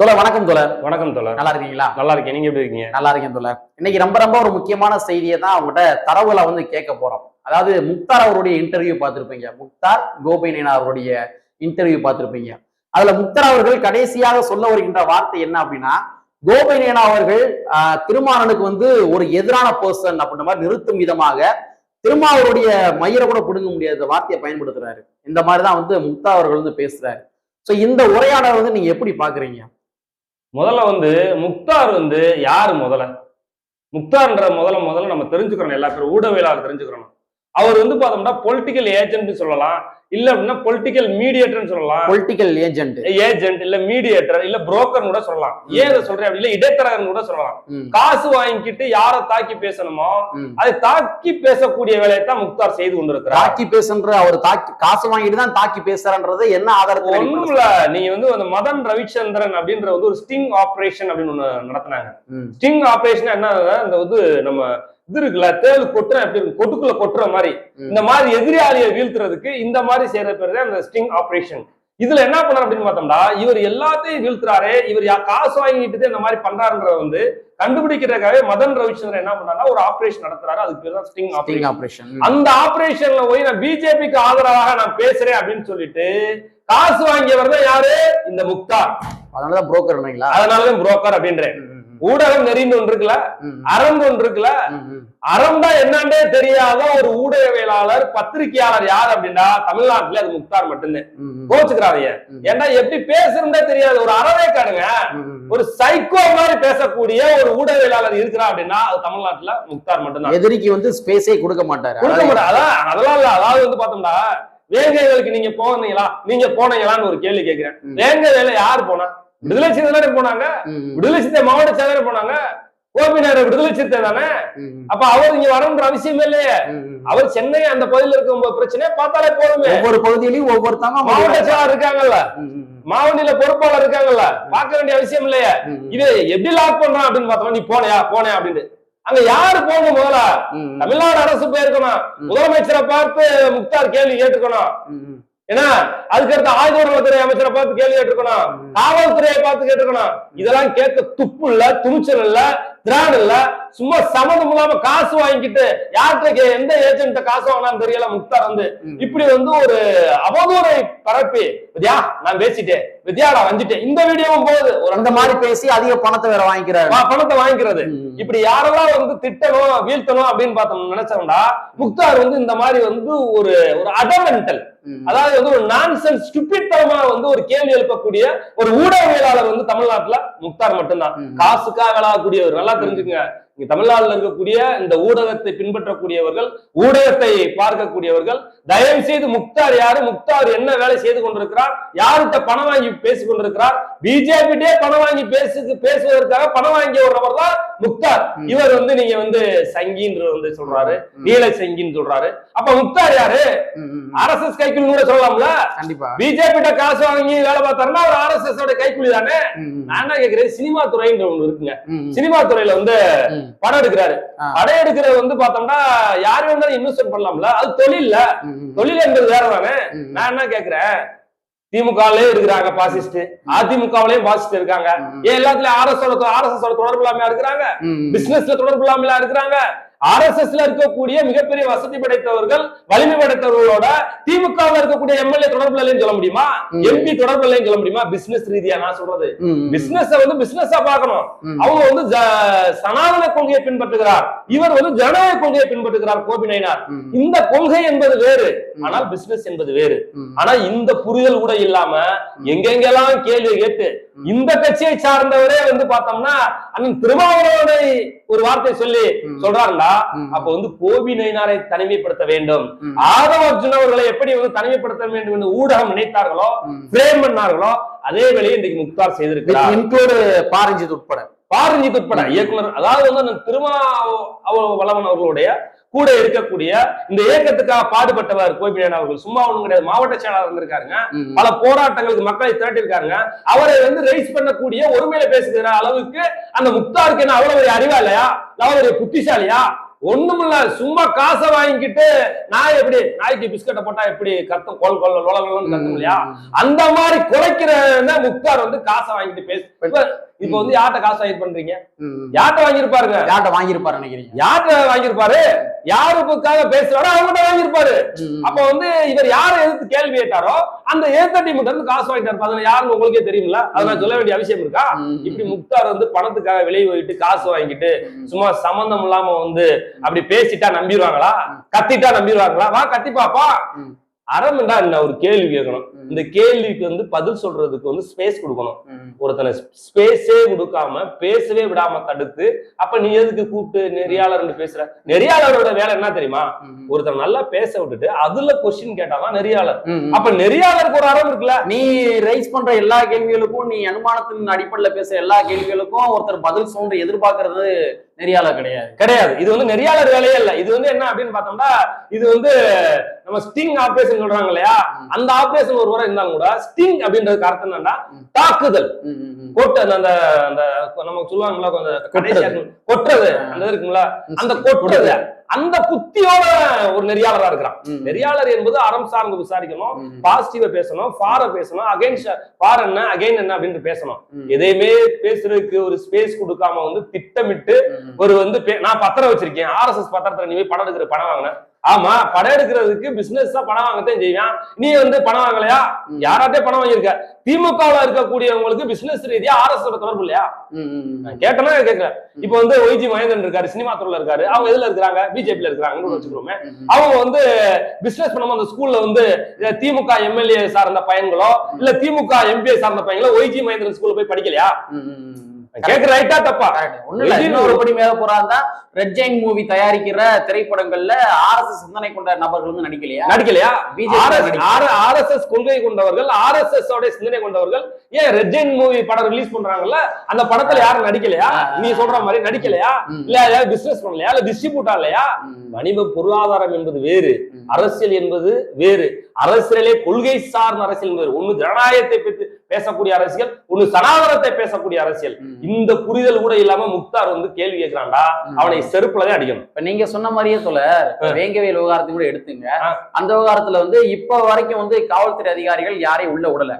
தோழர் வணக்கம் தோழர். வணக்கம் தோழர். நல்லா இருக்கீங்களா? நல்லா இருக்கேன். நீங்க எப்படி இருக்கீங்க? நல்லா இருக்கேன் தோழர். இன்னைக்கு ரொம்ப ரொம்ப ஒரு முக்கியமான செய்தியை தான் அவங்ககிட்ட தரவுல வந்து கேட்க போறோம். அதாவது முக்தார் அவருடைய இன்டர்வியூ பார்த்திருப்பீங்க. முக்தார் கோபிநேனா அவருடைய இன்டர்வியூ பார்த்திருப்பீங்க. அதுல முக்தார் அவர்கள் கடைசியாக சொல்ல வருகின்ற வார்த்தை என்ன அப்படின்னா கோபிநேனா அவர்கள் திருமாறனுக்கு வந்து ஒரு எதிரான பர்சன் அப்படின்ற மாதிரி நிறுத்தும் விதமாக திருமாவருடைய மயிரை கூட பிடுங்க முடியாத வார்த்தையை பயன்படுத்துறாரு. இந்த மாதிரி தான் வந்து முக்தா அவர்கள் வந்து பேசுறாரு. சோ இந்த உரையாடலை வந்து நீங்க எப்படி பாக்குறீங்க முதல்ல வந்து முக்தார் வந்து யார் முதல்ல? முக்தார்ன்ற முதல்ல முதல்ல நம்ம தெரிஞ்சுக்கிறோம் எல்லா பேரும் ஊடகவியலாளர் தெரிஞ்சுக்கிறோம் அவர் வந்து பார்த்தோம்னா பொலிட்டிக்கல் ஏஜென்ட் சொல்லலாம். இல்ல அப்படின்னா பொலிட்டிக்கல் மீடியேட்டர்னு சொல்லலாம். பொலிட்டிக்கல் ஏஜென்ட் ஏஜென்ட் இல்ல மீடியேட்டர் இல்ல புரோக்கர் கூட சொல்லலாம். ஏன் இதை சொல்றேன் அப்படி இல்ல இடைத்தரகர்னு கூட சொல்லலாம். காசு வாங்கிக்கிட்டு யாரை தாக்கி பேசணுமோ. அதை தாக்கி பேசக்கூடிய வேலையை தான் முக்தார் செய்து கொண்டிருக்கிறார். தாக்கி பேசுன்ற அவர் தாக்கி காசு வாங்கிட்டு தான் தாக்கி பேசுறான்றது என்ன ஆதாரத்துல ஒண்ணும் இல்ல. நீங்க வந்து அந்த மதன் ரவிச்சந்திரன் அப்படின்ற வந்து ஒரு ஸ்டிங் ஆபரேஷன் அப்படின்னு ஒண்ணு நடத்தினாங்க. ஸ்டிங் ஆபரேஷன் என்ன இந்த வந்து நம்ம இது இருக்குல்ல தேள் கொட்டுற எப்படி இருக்கும் கொட்டுக்குள்ள கொட்டுற மாதிரி. இந்த மாதிரி எதிராளியை வீழ்த்துறதுக்கு இந்த மாதிரி செய்யற பேர் தான் இந்த ஸ்டிங் ஆபரேஷன் இதுல என்ன பண்ணார் அப்படின்னு பார்த்தோம்னா இவர் எல்லாத்தையும் வீழ்த்துறாரு இவர் காசு வாங்கிட்டு இந்த மாதிரி பண்றாருன்றத வந்து கண்டுபிடிக்கிறதுக்காகவே மதன் ரவிச்சந்திரன் என்ன பண்ணாருன்னா ஒரு ஆபரேஷன் நடத்துறாரு. அதுக்கு பேர் தான் ஸ்டிங் ஆபரேஷன். அந்த ஆபரேஷன்ல போய் நான் பிஜேபிக்கு ஆதரவாக நான் பேசுறேன் அப்படின்னு சொல்லிட்டு காசு வாங்கியவர் தான் யாரு? இந்த முக்தார். அதனாலதான் புரோக்கர் அதனாலதான் புரோக்கர் அப்படின்றேன். ஊடகம் நெறிந்து ஒன்று இருக்குல்ல அறம் ஒன்று இருக்குல்ல அறம் தான் என்னன்னே தெரியாத ஒரு ஊடகவியலாளர் பத்திரிகையாளர் யார் அப்படின்னா தமிழ்நாட்டுல அது முக்தார் மட்டும்தான். கோச்சுக்கிறாங்க ஏன்டா எப்படி பேசுறதே தெரியாது. ஒரு அறவே காடுங்க. ஒரு சைக்கோ மாதிரி பேசக்கூடிய ஒரு ஊடகவியலாளர் இருக்கிறா அப்படின்னா அது தமிழ்நாட்டுல முக்தார் மட்டும்தான். எதிரிக்கு வந்து ஸ்பேஸே கொடுக்க மாட்டாரு. கொடுக்க மாட்டேன் அதான் அதெல்லாம் இல்ல. அதாவது வந்து பார்த்தோம்னா வேங்கைகளுக்கு நீங்க போனீங்களா? நீங்க போனீங்களான்னு ஒரு கேள்வி கேட்கிறேன். வேங்க வேலை யார் போனா? விடுதலை தானே போனாங்க? விடுதலை சிறுத்தை மாவட்ட செயலர் போனாங்க. கோபிநாடு விடுதலை சிறுத்தை தானே? அப்ப அவர் இங்க வரணுன்ற அவசியம் இல்லையே. அவர் சென்னை அந்த பகுதியில் இருக்கும் பிரச்சனையை பார்த்தாலே போதுமே. ஒவ்வொரு பகுதியிலையும் ஒவ்வொருத்தவங்க மாவட்ட செயலர் இருக்காங்கல்ல? ம், ம், மாவட்ட பொறுப்பாளர் இருக்காங்கல்ல? பார்க்க வேண்டிய அவசியம் இல்லையே. இது எப்படி லாக் பண்றான் அப்படின்னு பார்த்தோம்னா நீ போனையா போனேன் அப்படின்னு. அங்க யாரு போகணும் முதல்ல? தமிழ்நாடு அரசு போயிருக்கணும். முதலமைச்சரை பார்த்து முக்தார் கேள்வி கேட்டுக்கணும். ஏன்னா அதுக்கடுத்து ஆயுதத்துறை அமைச்சரை பார்த்து கேள்வி கேட்டுக்கணும். காவல்துறையை பார்த்து கேட்டுக்கணும் இதெல்லாம் கேட்க துப்பு இல்ல துணிச்சல் இல்ல திராண் இல்ல. சும்மா சம்மந்தம் இல்லாம காசு வாங்கிட்டு யார்கிட்ட எந்த ஏஜென்ட்ட காசு வாங்கினான்னு தெரியல முக்தார் வந்து. இப்படி வந்து ஒரு அவதூறை பரப்பி வித்யா நான் பேசிட்டேன். வித்யா நான் வந்துட்டேன். இந்த வீடியோவும் போகுது. ஒரு அந்த மாதிரி பேசி அதிக பணத்தை வேற வாங்கிக்கிறாரு. பணத்தை வாங்கிக்கிறது. இப்படி யாரெல்லாம் வந்து திட்டணும் வீழ்த்தணும் அப்படின்னு பார்த்தோம் நினைச்சோம்னா முக்தார் வந்து இந்த மாதிரி வந்து ஒரு ஒரு அடமெண்டல் அதாவது வந்து ஒரு நான்சென்ஸ் ஸ்டூபிட் தரமா வந்து ஒரு கேள்வி எழுப்பக்கூடிய ஒரு ஊடகவியலாளர் வந்து தமிழ்நாட்டுல முக்தார் மட்டும்தான். காசுக்காக விளாடக்கூடியவர். நல்லா தெரிஞ்சுக்கங்க. இங்க தமிழ்நாட்டுல இருக்கக்கூடிய இந்த ஊடகத்தை பின்பற்றக்கூடியவர்கள் ஊடகத்தை பார்க்கக்கூடியவர்கள் தயவு செய்து முக்தார் யாரு? முக்தார் என்ன வேலை செய்து கொண்டிருக்கிறார்? யார்கிட்ட பணம் வாங்கி பேசிக் கொண்டிருக்கிறார்? பிஜேபிட்டே பணம் வாங்கி பேசு பேசுவதற்காக பணம் வாங்கிய ஒரு நபர் தான் முக்தார். இவர் வந்து நீங்க வந்து சங்கின்ற வந்து சொல்றாரு. நீல சங்கின்னு சொல்றாரு. அப்ப முக்தார் யாரு? ம். ஆர்எஸ்எஸ் கைக்குள்ளி கூட சொல்லலாம்ல? கண்டிப்பா. பிஜேபி கிட்ட காசு வாங்கி வேலை பார்த்தாருன்னா அவர் ஆர்எஸ்எஸ் ஓட கைக்குள்ளி தானே நான் கேக்குறேன் சினிமா துறைன்ற ஒண்ணு இருக்குங்க. சினிமா துறையில வந்து படம் எடுக்கிறாரு. படம் எடுக்கிறது வந்து பார்த்தோம்னா யார் வேணாலும் இன்வெஸ்ட் பண்ணலாம்ல. அது தொழில்ல தொழில் என்பது வேற தானே. நான் என்ன கேக்குறேன்? திமுகலயே இருக்கிறாங்க பாசிஸ்ட் அதிமுகவிலயும் பாசிஸ்ட் இருக்காங்க. ஏன் எல்லாத்துலயும் ஆர்எஸ் ஆர்எஸ்எஸ் தொடர்பு இல்லாம இருக்கிறாங்க. பிசினஸ்ல தொடர்பு இல்லாமல இருக்கிறாங்க? ஆர்எஸ்எஸ்ல இருக்கக்கூடிய மிகப்பெரிய வசதி படைத்தவர்கள் வலிமை படைத்தவர்களோட திமுகவில் இருக்கக்கூடிய எம்எல்ஏ தொடர்புல இல்லைன்னு சொல்ல முடியுமா. எம்பி தொடர்புல இல்லைன்னு சொல்ல முடியுமா பிசினஸ் ரீதியா நான் சொல்றது. பிசினஸ் வந்து பிசினஸா பார்க்கணும் ம். அவங்க வந்து சனாதன கொள்கையை பின்பற்றுகிறார் இவர் வந்து ஜனநாயக கொள்கையை பின்பற்றுகிறார் கோபி நயினார் இந்த கொள்கை என்பது வேறு. ஆனால் பிசினஸ் என்பது வேறு. ஆனா இந்த புரிதல் கூட இல்லாம எங்கெங்கெல்லாம் கேள்வி கேட்டு. இந்த கட்சியை சார்ந்தவரே வந்து பார்த்தோம்னா அண்ணன் திருமாவளவனை ஒரு வார்த்தை சொல்லி ம். அப்ப வந்து கோபி நயினாரை தனிமைப்படுத்த வேண்டும். ஆதவ அர்ஜுன் அவர்களை எப்படி வந்து தனிமைப்படுத்த வேண்டும் என்று ஊடகம் நினைத்தார்களோ. பிரேம் பண்ணார்களோ அதே வேலையை இன்றைக்கு முக்தார் செய்திருக்கிறார். இன்க்ளூடு பாரஞ்சித் உட்பட. பாரஞ்சித் உட்பட இயக்குனர் அதாவது வந்து அந்த திருமாவளவன் அவர்களுடைய கூட இருக்கக்கூடிய இந்த இயக்கத்துக்காக பாடுபட்டவர் கோபிநாயன் அவர்கள். சும்மா ஒண்ணும் கிடையாது. மாவட்ட செயலாளர் இருந்திருக்காருங்க ம், பல போராட்டங்களுக்கு மக்களை திரட்டிருக்காங்க அவரை வந்து ரைஸ் பண்ணக்கூடிய ஒருமையில பேசுகிற அளவுக்கு அந்த முக்தாருக்கு என்ன அவ்வளவு அறிவா இல்லையா? அவ்வளவு புத்திசாலியா? ஒண்ணுமில்ல. சும்மா காசை வாங்கிக்கிட்டு நாய் எப்படி நாய்க்கு பிஸ்கட்டை போட்டா எப்படி கத்தும்? கொல் கொல் லொல லொலன்னு கத்தும் இல்லையா? அந்த மாதிரி குறைக்கிற முக்தார் வந்து காசை வாங்கிட்டு பேசு இப்ப வந்து யார்கிட்ட காசு வாங்கி பண்றீங்க? யார்கிட்ட வாங்கியிருப்பாருங்க? யார்கிட்ட வாங்கியிருப்பாரு நினைக்கிறீங்க? யார்கிட்ட வாங்கியிருப்பாரு? யாருக்காக பேசுறாரோ அவங்ககிட்ட வாங்கியிருப்பாரு. அப்ப வந்து இவர் யாரை எதிர்த்து கேள்வி கேட்டாரோ அந்த ஏத்த டீமுக்கு இருந்து காசு வாங்கிட்டாரு அதுல யாருன்னு உங்களுக்கே தெரியுங்களா அதை நான் சொல்ல வேண்டிய அவசியம் இருக்கா? இப்படி முக்தார் வந்து பணத்துக்காக விலை போயிட்டு காசு வாங்கிட்டு சும்மா சம்பந்தம் இல்லாம வந்து அப்படி பேசிட்டா நம்பிடுவாங்களா? கத்திட்டா நம்பிடுவாங்களா? வா கத்தி பாப்பா. அறமெண்டா என்ன? ஒரு கேள்வி கேட்கணும். இந்த கேள்விக்கு வந்து பதில் சொல்றதுக்கு வந்து ஸ்பேஸ் கொடுக்கணும். ஒருத்தனை ஸ்பேஸே கொடுக்காம பேசவே விடாம தடுத்து அப்ப நீ எதுக்கு கூப்பிட்டு நெறியாளர் பேசுற? நெறியாளரோட வேலை என்ன தெரியுமா? ஒருத்தர் நல்லா பேச விட்டுட்டு அதுல கொஸ்டின் கேட்டாதான் நெறியாளர். அப்ப நெறியாளருக்கு ஒரு அறம் இருக்குல்ல? நீ ரைஸ் பண்ற எல்லா கேள்விகளுக்கும் நீ அனுமானத்தின் அடிப்படையில பேசுற எல்லா கேள்விகளுக்கும் ஒருத்தர் பதில் சொல்ற எதிர்பார்க்கறது நெறியாளர் கிடையாது. கிடையாது. இது வந்து நெறியாளர் வேலையே இல்ல. இது வந்து என்ன அப்படின்னு பார்த்தோம்னா இது வந்து நம்ம ஸ்டிங் ஆபரேஷன் சொல்றாங்க இல்லையா? அந்த ஆபரேஷன் ஒரு முறை இருந்தாலும் கூட ஸ்டிங் அப்படின்றதுக்கு அர்த்தம் என்னன்னா தாக்குதல். கொட்டு அந்த அந்த அந்த நமக்கு சொல்லுவாங்களா கொஞ்சம். கொட்டுறது. அந்த இருக்குங்களா அந்த கொட்டுறது. அந்த புத்தியோட ஒரு நெறியாளரா இருக்கிறான். நெறியாளர் என்பது அறம் சார்ந்து விசாரிக்கணும் பாசிட்டிவா பேசணும் ஃபார பேசணும் அகைன்ஸ்ட் ஃபார் என்ன அகைன் என்ன அப்படின்னு பேசணும். எதையுமே பேசுறதுக்கு ஒரு ஸ்பேஸ் கொடுக்காம வந்து திட்டமிட்டு ஒரு வந்து நான் பத்திரம் வச்சிருக்கேன். ஆர்எஸ்எஸ் பத்திரத்துல நீ போய் படம் எடுக்கிற படம் வாங்கின. ஆமா படம் எடுக்கிறதுக்கு பிசினஸ் தான் பணம் வாங்கத்தான் செய்வான். நீ வந்து பணம் வாங்கலையா? யாராட்டே பணம் வாங்கியிருக்க? திமுகவுல இருக்கக்கூடியவங்களுக்கு பிசினஸ் ரீதியா ஆர்எஸ் தொடர்பு இல்லையா? கேட்டனா கேட்கிறேன். இப்போ வந்து ஒய்ஜி மகேந்திரன் இருக்காரு சினிமா துறையில இருக்காரு. அவங்க எதுல இருக்காங்க பிஜேபில இருக்காங்கன்னு வச்சுக்கிறோமே அவங்க வந்து பிசினஸ் பண்ணும்போது அந்த ஸ்கூல்ல வந்து திமுக எம்எல்ஏ சார்ந்த பையன்களோ இல்ல திமுக எம்பிஏ சார்ந்த பையன்களோ ஒய்ஜி மகேந்திரன் ஸ்கூல்ல போய் படிக்கலையா? நான் கேக்குற ரைட்டா தப்பா? ஒண்ணு இன்னொரு படி மேல போறாருந்தா ரெட் ஜெயின் மூவி தயாரிக்கிற திரைப்படங்கள்ல ஆர்எஸ்எஸ் சிந்தனை கொண்ட நபர்கள் வந்து நடிக்கலையா? நடிக்கலையா? பிஜேபி ஆர்எஸ்எஸ் கொள்கை கொண்டவர்கள் ஆர்எஸ்எஸ் உடைய சிந்தனை கொண்டவர்கள் ஏன் ரெஜென் மூவி படம் ரிலீஸ் பண்றாங்கல்ல அந்த படத்துல யாரும் நடிக்கலையா? நீ சொல்ற மாதிரி நடிக்கலையா? இல்ல யாரும் பிசினஸ் பண்ணலையா? இல்ல டிஸ்ட்ரிபியூட் ஆகலையா? வணிக பொருளாதாரம் என்பது வேறு. அரசியல் என்பது வேறு. அரசியலே கொள்கை சார்ந்த அரசியல் என்பது ஒண்ணு ஜனநாயகத்தை பற்றி பேசக்கூடிய அரசியல் ஒண்ணு சனாதனத்தை பேசக்கூடிய அரசியல். இந்த புரிதல் கூட இல்லாம முக்தார் வந்து கேள்வி கேட்கிறான்டா. அவனை செருப்புலதான் அடிக்கணும். இப்ப நீங்க சொன்ன மாதிரியே சொல்ல வேங்கவேல் விவகாரத்தையும் கூட எடுத்துங்க. அந்த விவகாரத்துல வந்து இப்ப வரைக்கும் வந்து காவல்துறை அதிகாரிகள் யாரையும் உள்ள விடல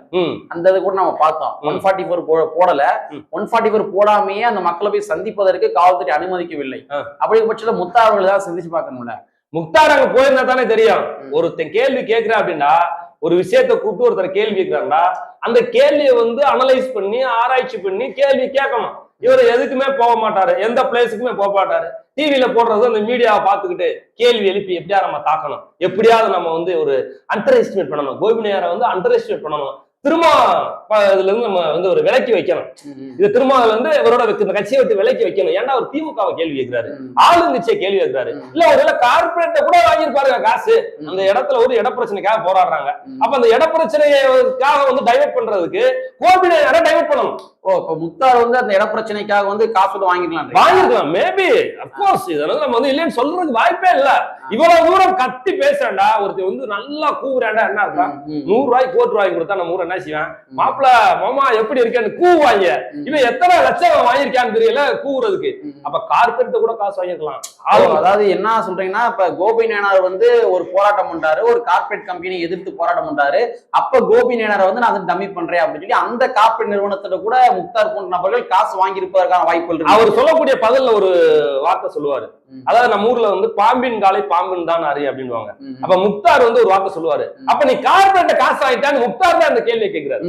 அந்த இது கூட நம்ம பார்த்தோம். ஒன் ஃபார்ட்டி ஃபோர் போடல. ஒன் ஃபார்ட்டி ஃபோர் போடாமையே அந்த மக்களை போய் சந்திப்பதற்கு காவல்துறை அனுமதிக்கவில்லை. ஆ. அப்படி பட்சத்துல முத்தா அவர்கள் தான் சிந்திச்சு பார்க்கணும்ல. முக்தார் அங்க போயிருந்தா தானே தெரியும். ஒருத்தன் கேள்வி கேட்கிறான் அப்படின்னா ஒரு விஷயத்தை கூப்பிட்டு ஒருத்தர் கேள்வி கேட்கிறான்டா அந்த கேள்வியை வந்து அனலைஸ் பண்ணி ஆராய்ச்சி பண்ணி கேள்வி கேட்கணும். இவர் எதுக்குமே போக மாட்டாரு. எந்த பிளேஸுக்குமே போக மாட்டாரு. டிவியில போடுறது அந்த மீடியாவை பார்த்துக்கிட்டு கேள்வி எழுப்பி எப்படியா நம்ம தாக்கணும்? எப்படியாவது நம்ம வந்து ஒரு அண்டர் எஸ்டிமேட் பண்ணணும். கோபினியாரை வந்து அண்டர் எஸ்டிமேட் பண்ணணும். திரும்ப இதுல இருந்து நம்ம வந்து ஒரு விலக்கி வைக்கணும். இது திரும்ப அதுல இருந்து இவரோட இந்த கட்சியை விட்டு விலக்கி வைக்கணும். ஏன்டா ஒரு திமுகவை கேள்வி கேட்கிறாரு ஆளுங்கட்சியை கேள்வி கேட்கிறாரு இல்ல ஒருவேளை கார்பரேட்ட கூட வாங்கியிருப்பாருங்க காசு. அந்த இடத்துல ஒரு இட பிரச்சனைக்காக போராடுறாங்க அப்ப அந்த இட பிரச்சனைக்காக வந்து டைவர்ட் பண்றதுக்கு கோபினை டைவர்ட் பண்ணணும்? ஓ இப்ப முக்தார் வந்து அந்த இட பிரச்சனைக்காக வந்து காசு வாங்கிக்கலாம் வாங்கிருக்கலாம் மேபி அப்கோர்ஸ் இதெல்லாம் நம்ம வந்து இல்லைன்னு சொல்றதுக்கு வாய்ப்பே இல்ல. இவ்வளவு தூரம் கத்தி பேசுறேன்டா ஒருத்தர் வந்து நல்லா கூவுறாண்டா என்ன அர்த்தம்? நூறு ரூபாய்க்கு கோட்டு வாங்கி கொடுத்தா நம்ம ஊர் என்ன செய்வேன்? மாப்பிள மாமா எப்படி இருக்கேன்னு கூவாங்க இவன் எத்தனை லட்சம் வாங்கியிருக்கான்னு தெரியல கூவுறதுக்கு. அப்ப கார்பரேட் கூட காசு வாங்கிருக்கலாம் ஆளுங்க அதாவது என்ன சொல்றீங்கன்னா இப்ப கோபி நேனார் வந்து ஒரு போராட்டம் பண்றாரு ஒரு கார்ப்பரேட் கம்பெனி எதிர்த்து போராட்டம் பண்றாரு. அப்ப கோபி நேனாரை வந்து நான் வந்து டம்மி பண்றேன் அப்படின்னு சொல்லி அந்த கார்ப்பரேட் நிறுவனத்துல கூட முக்தார் போன்ற நபர்கள் காசு வாங்கியிருப்பதற்கான வாய்ப்புகள் இருக்கு. அவர் சொல்லக்கூடிய பதில்ல ஒரு வார்த்தை சொல்லுவாரு. அதாவது நம்ம ஊர்ல வந்து பாம்பின் காலை பாம்பின் தான் அறி அப்படின்வாங்க. அப்ப முக்தார் வந்து ஒரு வார்த்தை சொல்லுவாரு. அப்ப நீ கார்பரேட்ட காசு வாங்கிட்டான்னு முக்தார் தான் அந்த கேள்வியை கேட்கிறாரு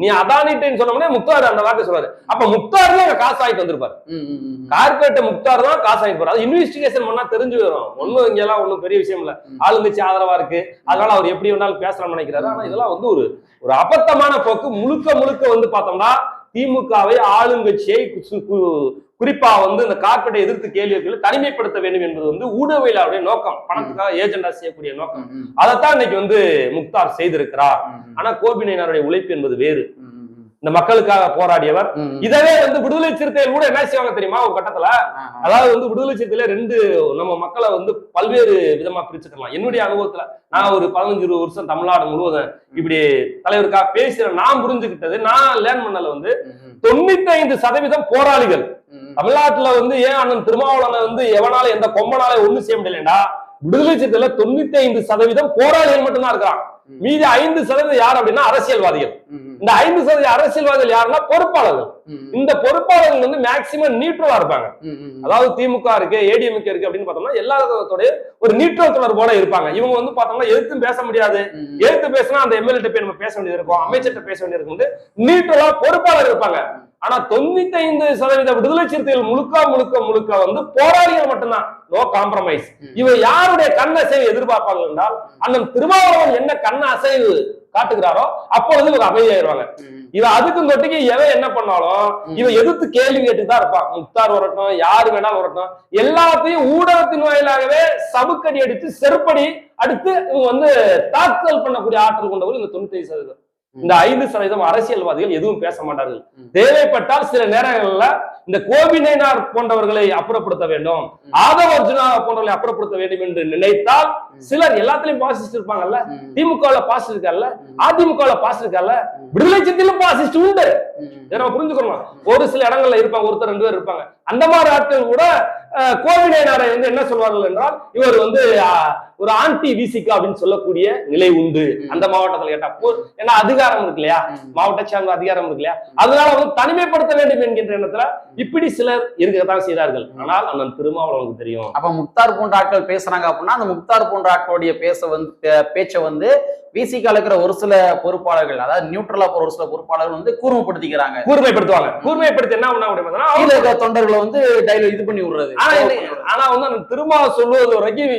நீ அதானிட்டேன்னு சொன்னோம்னே முக்தார் அந்த வார்த்தை சொல்லுவாரு. அப்ப முக்தார் தான் காசு வாங்கிட்டு வந்திருப்பாரு. ம், ம், ம், ம். கார்பரேட் முக்தார் தான் காசு வாங்கிட்டு அது இன்வெஸ்டிகேஷன் பண்ணா தெரிஞ்சு வரும். ஒண்ணும் இங்க எல்லாம் ஒண்ணும் பெரிய விஷயம் இல்ல. ஆளுங்கட்சி ஆதரவா இருக்கு. அதனால அவர் எப்படி வேணாலும் பேசலாம்னு நினைக்கிறாரு. ஆனா இதெல்லாம் வந்து ஒரு ஒரு அபத்தமான போக்கு. முழுக்க முழுக்க வந்து பார்த்தோம்னா திமுகவை ஆளுங்கட்சியை குறிப்பா வந்து இந்த கார்பரேட்டை எதிர்த்து கேள்விகளை தனிமைப்படுத்த வேண்டும் என்பது வந்து ஊடகவியலாளருடைய நோக்கம். பணத்துக்காக ஏஜெண்டா செய்யக்கூடிய நோக்கம். அதைத்தான் இன்னைக்கு வந்து முக்தார் செய்திருக்கிறார். ஆனா கோபிநயனாருடைய உழைப்பு என்பது வேறு. இந்த மக்களுக்காக போராடியவர். இதவே வந்து விடுதலை சிறுத்தைகள் கூட என்ன செய்வாங்க தெரியுமா? ஒரு கட்டத்துல. அதாவது வந்து விடுதலை சிறுத்தையில ரெண்டு நம்ம மக்களை வந்து பல்வேறு விதமா பிரிச்சுக்கலாம் என்னுடைய அனுபவத்துல நான் ஒரு பதினஞ்சு இருபது வருஷம் தமிழ்நாடு முழுவதும் இப்படி தலைவருக்காக பேசுற நான் புரிஞ்சுக்கிட்டது நான் லேர்ன் பண்ணல வந்து. தொண்ணூத்தி ஐந்து சதவீதம் போராளிகள். தமிழ்நாட்டுல வந்து ஏன் அண்ணன் திருமாவளவனை வந்து எவனால எந்த கொம்பனால ஒண்ணு செய்ய முடியலடா விடுதலை சிறுத்தையில தொண்ணூத்தி ஐந்து சதவீதம் போராளிகள் மட்டும்தான் இருக்கிறான். மீதி ஐந்து சதவீதம் யார் அப்படின்னா அரசியல்வாதிகள். இந்த ஐந்து சதவீத அரசியல்வாதிகள் யாருன்னா பொறுப்பாளர்கள். இந்த பொறுப்பாளர்கள் வந்து மேக்சிமம் நியூட்ரலா இருப்பாங்க. அதாவது திமுக இருக்கு ஏடிஎம்கே இருக்கு அப்படின்னு பார்த்தோம்னா எல்லாத்தோடைய ஒரு நியூட்ரல் தொடர்போட இருப்பாங்க. இவங்க வந்து பார்த்தோம்னா எதிர்த்தும் பேச முடியாது. எழுத்து பேசினா அந்த எம்எல்ஏ போய் நம்ம பேச வேண்டியது இருக்கும். அமைச்சர்கிட்ட பேச வேண்டியது இருக்கும். நியூட்ரலா பொறுப்பாளர் இருப்பாங்க. ஆனா தொண்ணூத்தி ஐந்து சதவீத விடுதலை சிறுத்தைகள் முழுக்க முழுக்க முழுக்க வந்து போராளிகள் மட்டும்தான். நோ காம்ப்ரமைஸ் இவன் யாருடைய கண் அசைவு எதிர்பார்ப்பாங்க என்றால் அண்ணன் திருமாவளவன் என்ன கண் அசைவு காட்டுகிறாரோ அப்பொழுது இவங்க அமைதியாயிருவாங்க. இவன் அதுக்கும் தொட்டிக்கு எவன் என்ன பண்ணாலும் இவன் எதிர்த்து கேள்வி கேட்டுதான் தான் இருப்பான். முக்தார் வரட்டும் யாரு வேணாலும் வரட்டும் எல்லாத்தையும் ஊடகத்தின் வாயிலாகவே சவுக்கடி அடித்து செருப்படி அடித்து இவங்க வந்து தாக்குதல் பண்ணக்கூடிய ஆற்றல் கொண்டவர்கள் இந்த தொண்ணூத்தி சதவீதம். இந்த ஐந்து சதவீதம் அரசியல்வாதிகள் எதுவும் பேச மாட்டார்கள். தேவைப்பட்டால் சில நேரங்கள்ல இந்த கோபிநயனார் போன்றவர்களை அப்புறப்படுத்த வேண்டும். ஆதவ அர்ஜுனா போன்றவர்களை அப்புறப்படுத்த வேண்டும் என்று நினைத்தால் சிலர் எல்லாத்துலயும் பாசிஸ்ட் இருப்பாங்கல்ல. திமுகவுல பாசிஸ்ட் இருக்கார்ல. அதிமுகவுல பாசிஸ்ட் இருக்கார்ல. விடுதலை சித்திலும் பாசிஸ்ட் உண்டு. இதை நம்ம புரிஞ்சுக்கணும்? ஒரு சில இடங்கள்ல இருப்பாங்க ஒருத்தர் ரெண்டு பேர் இருப்பாங்க. அந்த மாதிரி ஆட்கள் கூட அஹ், கோவிநயனாரை வந்து என்ன சொல்வார்கள் என்றால் இவர் வந்து ஒரு ஆன்டி விசிகா அப்படின்னு சொல்லக்கூடிய நிலை உண்டு. அந்த மாவட்டத்தில் கேட்டா. போ- ஏன்னா அதிகாரம் இருக்கு இல்லையா? மாவட்ட சார்ந்த அதிகாரம் இருக்கு இல்லையா? அதனால வந்து தனிமைப்படுத்த வேண்டும் என்கின்ற எண்ணத்துல இப்படி சிலர் இருக்கத்தான் செய்தார்கள். ஆனால் அண்ணன் திருமாவளவனுக்கு தெரியும். அப்ப முக்தார் போன்ற ஆட்கள் பேசுறாங்க அப்படின்னா அந்த முக்தார் போன்ற ஆட்களுடைய பேச வந்து பேச்சை வந்து விசிக இருக்கிற ஒரு சில பொறுப்பாளர்கள் அதாவது நியூட்ரலா போற ஒரு சில பொறுப்பாளர்கள் வந்து கூர்மைப்படுத்திக்கிறாங்க. கூர்மைப்படுத்துவாங்க. கூர்மைப்படுத்தி என்ன பண்ண முடியும் தொண்டர்களை வந்து டைல இது பண்ணி விடுறது. ஆனா வந்து அந்த திருமா சொல்லுவது வரைக்கும்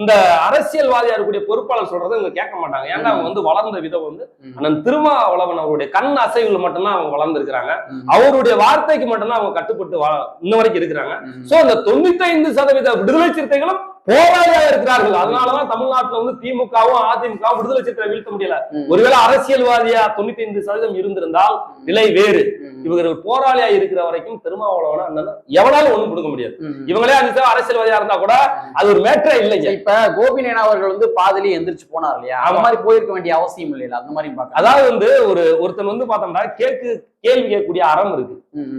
இந்த அரசியல்வாதியா இருக்கக்கூடிய பொறுப்பாளர் சொல்றதை இவங்க கேட்க மாட்டாங்க. ஏன்னா அவங்க வந்து வளர்ந்த விதம் வந்து அண்ணன் திருமாவளவன் அவருடைய கண் அசைவுல மட்டும்தான் அவங்க வளர்ந்துருக்கிறாங்க. அவருடைய வார்த்தைக்கு மட்டும்தான் அவங்க கட்டுப்பட்டு இன்ன வரைக்கும் இருக்கிறாங்க. சோ அந்த தொண்ணூத்தி ஐந்து சதவீத விடுதலை சிறுத்தைகளும் போராளியா இருக்கிறார்கள். அதனாலதான் தமிழ்நாட்டுல வந்து திமுகவும் அதிமுகவும் விடுதலை சிறுத்தை வீழ்த்த முடியல. ஒருவேளை அரசியல்வாதியா தொண்ணூத்தி ஐந்து சதவீதம் இருந்திருந்தால் நிலை வேறு. இவர்கள் போராளியா இருக்கிற வரைக்கும் திருமாவளவன எவனாலும் ஒண்ணும் கொடுக்க முடியாது. இவங்களே சதவீதம் அரசியல்வாதியா இருந்தா கூட அது ஒரு மேட்டரே இல்லைங்க இப்ப கோபிநேனா அவர்கள் வந்து பாதிலேயே எந்திரிச்சு போனார் இல்லையா? அந்த. மாதிரி போயிருக்க வேண்டிய அவசியம் இல்லையா அந்த மாதிரி அதாவது வந்து ஒரு ஒருத்தன் வந்து பார்த்தோம்னா கேக்கு கேள்வி கேட்கக்கூடிய அறம் இருக்கு.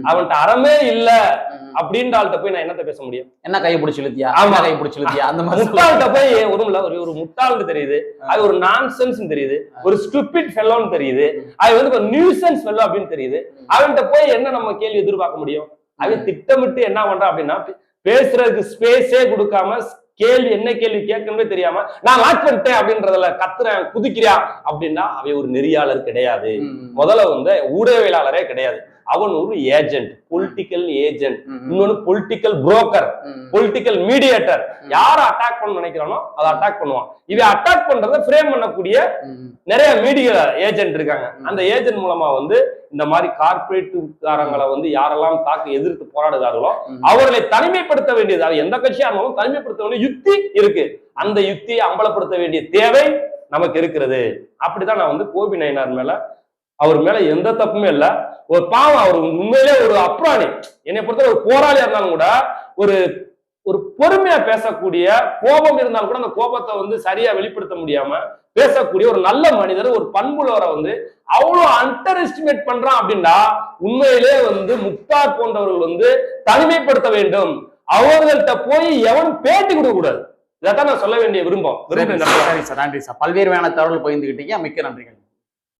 அவன்கிட்ட அறமே இல்ல அப்படின்ற ஆள்கிட்ட போய் நான் என்னத்த பேச முடியும்? என்ன கை பிடிச்சு இழுத்தியா? ஆமா. கை பிடிச்சு இழுத்தியா? அந்த மாதிரி. முட்டாள்கிட்ட போய் இல்ல ஒரு ஒரு முட்டாள்னு தெரியுது. அது ஒரு நான்சென்ஸ் தெரியுது. ஒரு ஸ்டூபிட் ஃபெல்லோன்னு தெரியுது. அது வந்து ஒரு நியூசன்ஸ் ஃபெல்லோ அப்படின்னு தெரியுது. அவன்கிட்ட போய் என்ன நம்ம கேள்வி எதிர்பார்க்க முடியும்? அவன் திட்டமிட்டு என்ன பண்றான் அப்படின்னா பேசுறதுக்கு ஸ்பேஸே கொடுக்காம கேள்வி என்ன கேள்வி கேட்கணுமே தெரியாம நான் லாக் பண்ணிட்டேன் அப்படின்றதுல கத்துறேன் குதிக்கிறான் அப்படின்னா அவன் ஒரு நெறியாளர் கிடையாது. முதல்ல வந்து ஊடகவியலாளரே கிடையாது. அவன் ஒரு ஏஜென்ட் பொலிட்டிக்கல் ஏஜென்ட். இன்னொன்னு பொலிட்டிக்கல் புரோக்கர். பொலிட்டிக்கல் மீடியேட்டர் யார அட்டாக் பண்ண நினைக்கிறானோ அதை அட்டாக் பண்ணுவான். இவன் அட்டாக் பண்றதை ஃப்ரேம் பண்ணக்கூடிய. நிறைய மீடியா ஏஜென்ட் இருக்காங்க. அந்த ஏஜென்ட் மூலமா வந்து இந்த மாதிரி கார்பரேட்டுக்காரங்களை வந்து யாரெல்லாம் தாக்க எதிர்த்து போராடுகிறார்களோ. அவர்களை தனிமைப்படுத்த வேண்டியது. அது எந்த கட்சியா இருந்தாலும் தனிமைப்படுத்த வேண்டிய யுக்தி இருக்கு. அந்த யுக்தியை அம்பலப்படுத்த வேண்டிய தேவை நமக்கு இருக்கிறது. அப்படிதான் நான் வந்து கோபி நயனார் மேல அவர் மேல எந்த தப்புமே இல்ல. ஒரு பாவம் அவர் உண்மையிலே ஒரு அப்ராணி. என்னை பொறுத்த ஒரு போராளியா இருந்தாலும் கூட ஒரு ஒரு பொறுமையா பேசக்கூடிய கோபம் இருந்தாலும் கூட அந்த கோபத்தை வந்து சரியா வெளிப்படுத்த முடியாம பேசக்கூடிய ஒரு நல்ல மனிதர் ஒரு பண்புள்ளவரை வந்து அவ்வளவு அண்டர் எஸ்டிமேட் பண்றான் அப்படின்னா உண்மையிலே வந்து முக்தார் போன்றவர்கள் வந்து தனிமைப்படுத்த வேண்டும். அவர்கள்ட்ட போய் எவனும் பேட்டி கொடுக்க கூடாது. இதைத்தான் நான் சொல்ல வேண்டிய விரும்பம். சரி சார், நன்றி சார். பல்வேறு வேண தகவல் பகிர்ந்துகிட்டீங்க. மிக்க நன்றிகள்.